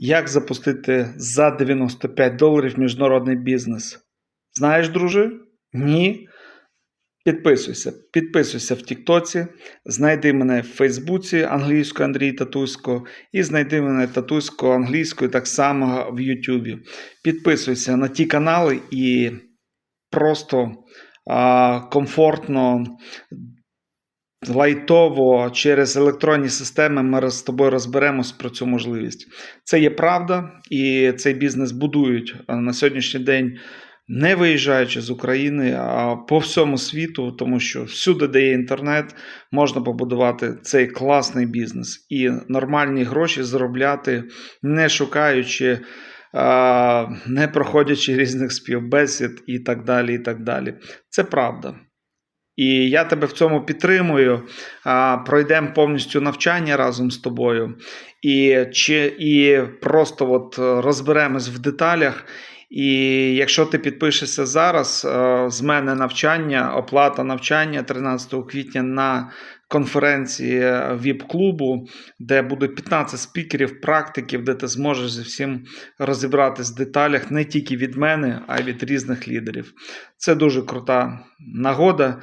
Як запустити за 95 доларів міжнародний бізнес? Знаєш, друже? Ні. Підписуйся. Підписуйся в Тіктоці, знайди мене в Фейсбуці англійською Андрій Татусько і знайди мене татусько англійською так само в Ютубі. Підписуйся на ті канали і просто а, комфортно, лайтово через електронні системи ми з тобою розберемось про цю можливість. Це є правда, і цей бізнес будують на сьогоднішній день. Не виїжджаючи з України, а по всьому світу, тому що всюди, де є інтернет, можна побудувати цей класний бізнес і нормальні гроші заробляти, не шукаючи, не проходячи різних співбесід і так далі. і так далі. Це правда. І я тебе в цьому підтримую. Пройдемо повністю навчання разом з тобою, і, чи, і просто от е, розберемось в деталях. І якщо ти підпишешся зараз, е, з мене навчання, оплата навчання 13 квітня на конференції ВІП-клубу, де буде 15 спікерів, практиків, де ти зможеш зі всім розібратись в деталях не тільки від мене, а й від різних лідерів. Це дуже крута нагода.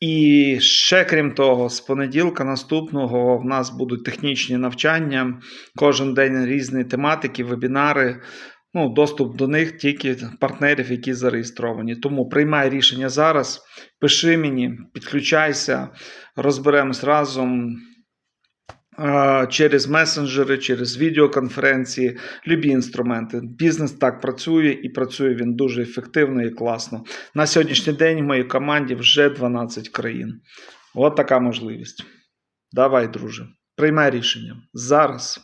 І ще крім того, з понеділка наступного в нас будуть технічні навчання, кожен день різні тематики, вебінари. Ну, доступ до них тільки партнерів, які зареєстровані. Тому приймай рішення зараз, пиши мені, підключайся, розберемось разом е, через месенджери, через відеоконференції, любі інструменти. Бізнес так працює і працює він дуже ефективно і класно. На сьогоднішній день в моїй команді вже 12 країн. От така можливість. Давай, друже, приймай рішення зараз.